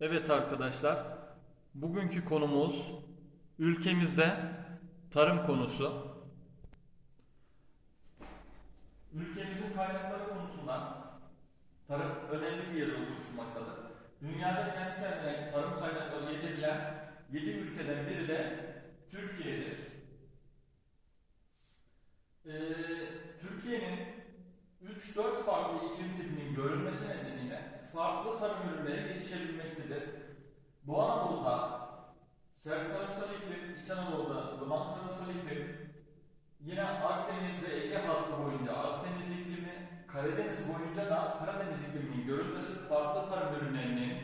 Evet arkadaşlar, bugünkü konumuz ülkemizde tarım konusu. Ülkemizin kaynakları konusundan tarım önemli bir yere oluşturmaktadır. Dünyada kendi kendine tarım kaynakları yetebilen 7 ülkeden biri de Türkiye'dir. Ee, Türkiye'nin 3-4 farklı iklim tipinin görülmesi nedeniyle farklı tarım ürünleri yetişebilmektedir. Doğu Anadolu'da sert karasal iklim, İç Anadolu'da duman karasal iklim, yine Akdeniz ve Ege hattı boyunca Akdeniz iklimi, Karadeniz boyunca da Karadeniz ikliminin görülmesi farklı tarım ürünlerinin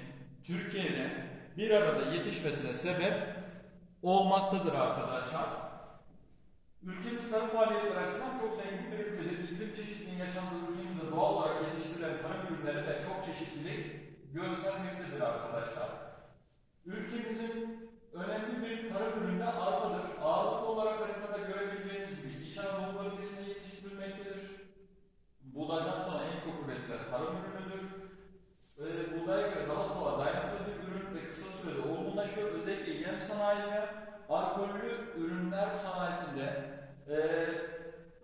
Türkiye'de bir arada yetişmesine sebep olmaktadır arkadaşlar. Ülkemiz tarım faaliyetleri açısından çok zengin bir ülkedir. İklim çeşitliliğinin yaşandığı ülkemizde doğal olarak yetiştirilen tarım ürünleri de çok çeşitlilik göstermektedir arkadaşlar. Ülkemizin önemli bir tarım ürünü de arpadır. Ağırlıklı olarak haritada görebileceğiniz gibi İç Anadolu bölgesinde yetiştirilmektedir. Buğdaydan sonra en çok üretilen tarım ürünüdür. Ee, buğdaya göre daha sonra dayanıklı bir ürün ve kısa sürede olgunlaşıyor. Özellikle yem sanayi ve alkollü ürünler sanayisinde e,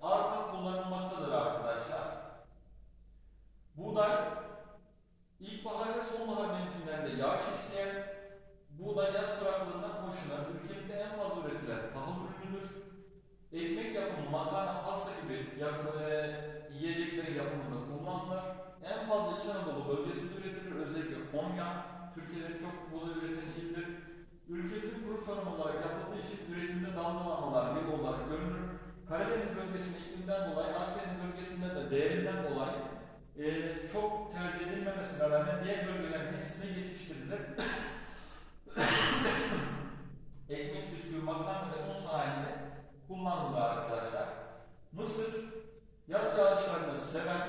arpa kullanılmaktadır arkadaşlar. Buğday ilkbahar ve sonbahar mevsimlerinde yağış isteyen buğday yaz kuraklığından hoşlanır. Ülkemizde en fazla üretilen tahıl ürünüdür. Ekmek yapımı, makarna, pasta gibi yap, e, yiyeceklerin yapımında kullanılır. En fazla İç Anadolu bölgesinde üretilir. Özellikle Konya, Türkiye'de çok buğday üreten ildir. Ülkemizin kuru tarım olarak yapıldığı için üretimde dalgalanmalar bir olarak görünür. Karadeniz bölgesinde iklimden dolayı, Akdeniz bölgesinde de değerinden dolayı e, çok tercih edilmemesine rağmen diğer bölgelerin hepsinde yetiştirilir. Ekmek, bisküvi, makarna ve un sanayinde kullanılır arkadaşlar. Mısır, yaz yağışlarını seven,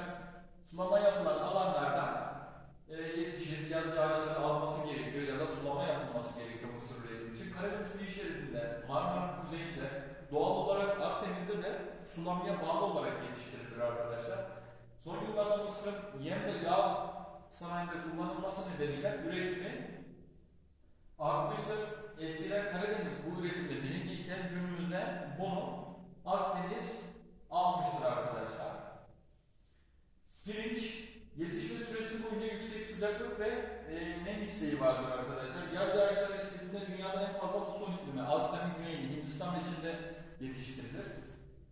sulama yapılan alanlarda e, yetişir, yaz yağışları alması gerekiyor ya da sulama yapılması gerekiyor mısır üretimi için. Karadeniz kıyı şeridinde, Marmara kuzeyinde, doğal olarak Akdeniz'de de sulamaya bağlı olarak yetiştirilir arkadaşlar. Son yıllarda Mısır'ın yem ve yağ sanayinde kullanılması nedeniyle üretimi artmıştır. Eskiden Karadeniz bu üretimde birinciyken günümüzde bunu Akdeniz almıştır arkadaşlar. Pirinç yetişme süresi boyunca yüksek sıcaklık ve e, nem isteği vardır yetiştirilir.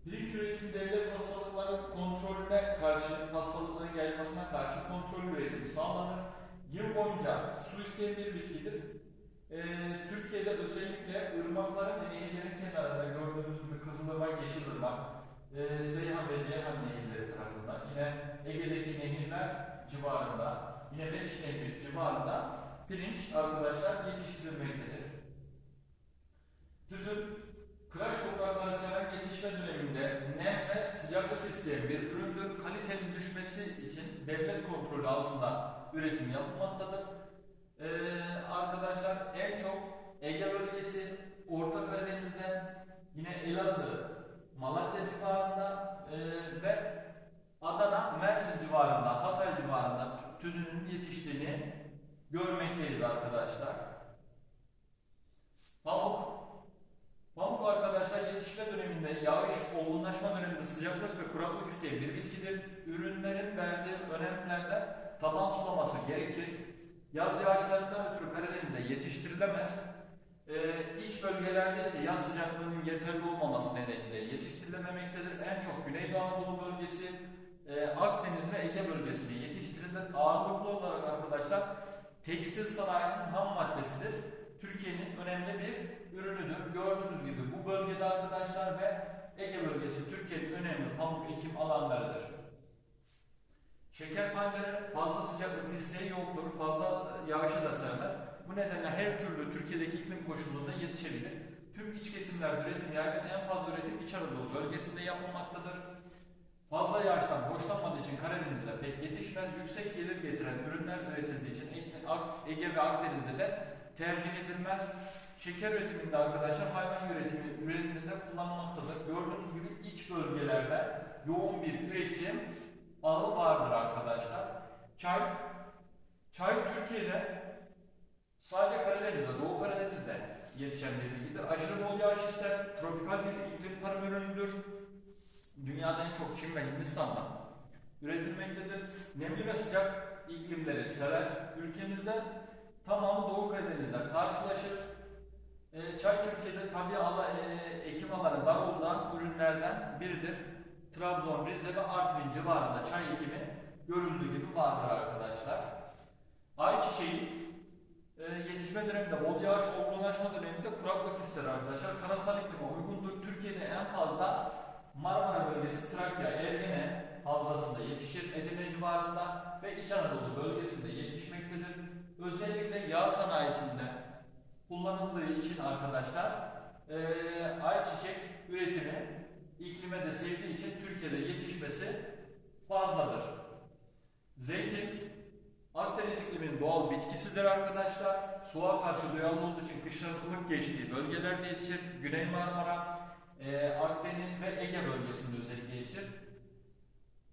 Pirinç üretimi devlet hastalıkları kontrolüne karşı, hastalıkların yayılmasına karşı kontrol üretimi sağlanır. Yıl boyunca su isteyen bir bitkidir. Ee, Türkiye'de özellikle ırmakların ve nehirlerin kenarında gördüğünüz gibi Kızılırmak, Yeşilırmak, e, Seyhan ve Ceyhan nehirleri tarafından, yine Ege'deki nehirler civarında, yine Meriç Nehri civarında pirinç arkadaşlar yetiştirilmektedir. Tütün, kıraç toprakları seven yetişme döneminde nem ve sıcaklık isteyen bir üründür. Kalitenin düşmesi için devlet kontrolü altında üretim yapılmaktadır. Ee, arkadaşlar en çok Ege bölgesi, Orta Karadeniz'de, yine Elazığ, Malatya civarında e, ve Adana, Mersin civarında, Hatay civarında tü- tütünün yetiştiğini görmekteyiz arkadaşlar. Pamuk, Pamuk arkadaşlar yetişme döneminde yağış, olgunlaşma döneminde sıcaklık ve kuraklık isteyen bir bitkidir. Ürünlerin verdiği önemlerden taban sulaması gerekir. Yaz yağışlarından ötürü Karadeniz'de yetiştirilemez. Ee, iç bölgelerde ise yaz sıcaklığının yeterli olmaması nedeniyle yetiştirilememektedir. En çok Güneydoğu Anadolu bölgesi, e, Akdeniz ve Ege bölgesinde yetiştirilir. Ağırlıklı olarak arkadaşlar tekstil sanayinin ham maddesidir. Türkiye'nin önemli bir ürünüdür. Gördüğünüz gibi bu bölgede arkadaşlar ve Ege bölgesi Türkiye'nin önemli pamuk ekim alanlarıdır. Şeker pancarı fazla sıcaklık isteği yoktur, fazla yağışı da sevmez. Bu nedenle her türlü Türkiye'deki iklim koşulunda yetişebilir. Tüm iç kesimlerde üretim yaygın, en fazla üretim İç Anadolu bölgesinde yapılmaktadır. Fazla yağıştan hoşlanmadığı için Karadeniz'de pek yetişmez, yüksek gelir getiren ürünler üretildiği için Ege- ve Akdeniz'de de tercih edilmez. Şeker üretiminde arkadaşlar hayvan üretimi üretiminde kullanılmaktadır. Gördüğünüz gibi iç bölgelerde yoğun bir üretim ağı vardır arkadaşlar. Çay, çay Türkiye'de sadece Karadeniz'de, Doğu Karadeniz'de yetişen bir bilgidir. Aşırı bol yağış ister, tropikal bir iklim tarım ürünüdür. Dünyada en çok Çin ve Hindistan'da üretilmektedir. Nemli ve sıcak iklimleri sever. Ülkemizde tamamı Doğu Karadeniz'de karşılaşır. E, çay Türkiye'de tabi ala, e, ekim alanı dar olan ürünlerden biridir. Trabzon, Rize ve Artvin civarında çay ekimi görüldüğü gibi vardır arkadaşlar. Ayçiçeği e, yetişme döneminde bol yağış olgunlaşma döneminde kuraklık ister arkadaşlar. Karasal iklime uygundur. Türkiye'de en fazla bölgesi, Trakya, Ergene havzasında yetişir. Edirne civarında ve İç Anadolu bölgesinde yetişmektedir. Özellikle yağ sanayisinde kullanıldığı için arkadaşlar e, ayçiçek üretimi iklime de sevdiği için Türkiye'de yetişmesi fazladır. Zeytin Akdeniz ikliminin doğal bitkisidir arkadaşlar. Soğuğa karşı duyarlı olduğu için kışların ılık geçtiği bölgelerde yetişir. Güney Marmara, e, Akdeniz ve Ege bölgesinde özellikle yetişir.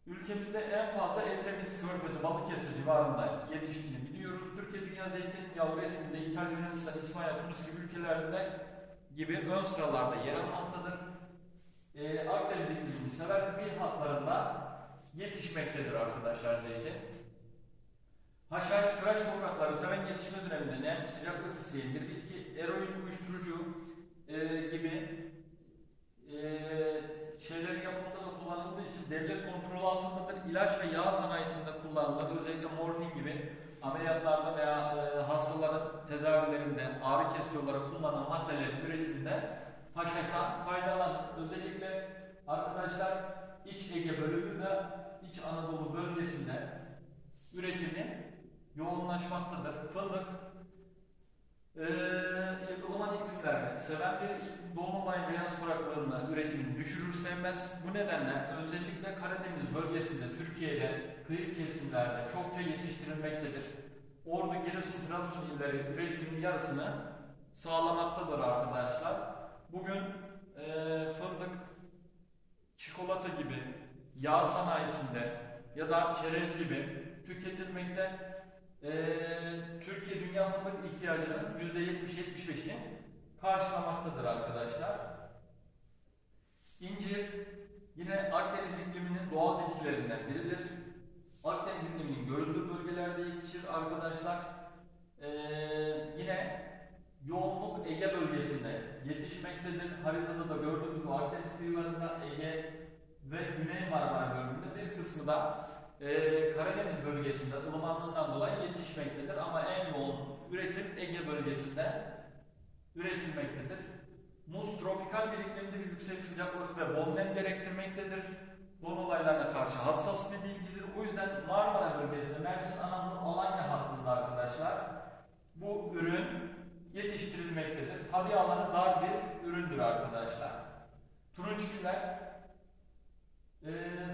Ülkemizde en fazla Edremit Körfezi, Balıkesir civarında yetiştiğini biliyoruz. Türkiye Dünya Zeytin Yağı üretiminde İtalya, Yunanistan, İspanya, Tunus gibi ülkelerde gibi ön sıralarda yer almaktadır. E, Akdeniz iklimini sever bir hatlarında yetişmektedir arkadaşlar zeytin. Haşhaş, kıraç toprakları seven yetişme döneminde nem, sıcaklık isteyen bir bitki, eroin, uyuşturucu e, gibi e, şeylerin yapımında da kullanıldığı için devlet kontrolü altındadır. İlaç ve yağ sanayisinde kullanılır. Özellikle morfin gibi ameliyatlarda veya e, hastaların tedavilerinde ağrı kesici olarak kullanılan maddelerin üretiminde haşhaştan faydalanır. Özellikle arkadaşlar İç Ege bölümü ve İç Anadolu bölgesinde üretimi yoğunlaşmaktadır. Fındık, ee, ılıman iklimlerde seven bir iklim, dolunay beyaz kuraklığında üretimini düşürür sevmez. Bu nedenle özellikle Karadeniz bölgesinde Türkiye'de kıyı kesimlerde çokça yetiştirilmektedir. Ordu, Giresun, Trabzon illeri üretimin yarısını sağlamaktadır arkadaşlar. Bugün e, fındık, çikolata gibi yağ sanayisinde ya da çerez gibi tüketilmekte ee, Türkiye dünya fındık ihtiyacının %70-75'ini karşılamaktadır arkadaşlar. İncir yine Akdeniz ikliminin doğal bitkilerinden biridir. Akdeniz ikliminin görüldüğü bölgelerde yetişir arkadaşlar. Ee, yine yoğunluk Ege bölgesinde yetişmektedir. Haritada da gördüğümüz gibi Akdeniz kıyılarında Ege ve Güney Marmara bölümünde bir kısmı da ee, Karadeniz bölgesinde ılımanlığından dolayı yetişmektedir ama en yoğun üretim Ege bölgesinde üretilmektedir. Muz tropikal bir iklimdir, yüksek sıcaklık ve bol nem gerektirmektedir. Don olaylarına karşı hassas bir bilgidir. O yüzden Marmara bölgesinde Mersin, Anadolu, Alanya hattında arkadaşlar bu ürün yetiştirilmektedir. Tabi alanı dar bir üründür arkadaşlar. Turunçgiller e,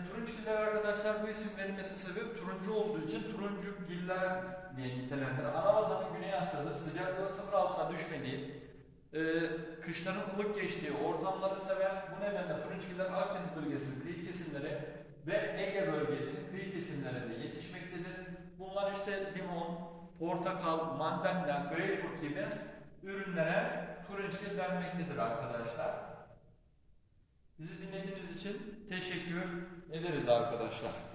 turunçgiller arkadaşlar bu isim verilmesi sebep turuncu olduğu için turuncu giller diye nitelendirir. Ana Güney Asya'dır. Sıcaklığı sıfır altına düşmediği, e, kışların ılık geçtiği ortamları sever. Bu nedenle turunçgiller Akdeniz bölgesinin kıyı kesimleri ve Ege bölgesinin kıyı kesimlerinde yetişmektedir. Bunlar işte limon, portakal, mandalina, greyfurt gibi ürünlere turunçgil denmektedir arkadaşlar. Bizi dinlediğiniz için teşekkür ederiz arkadaşlar.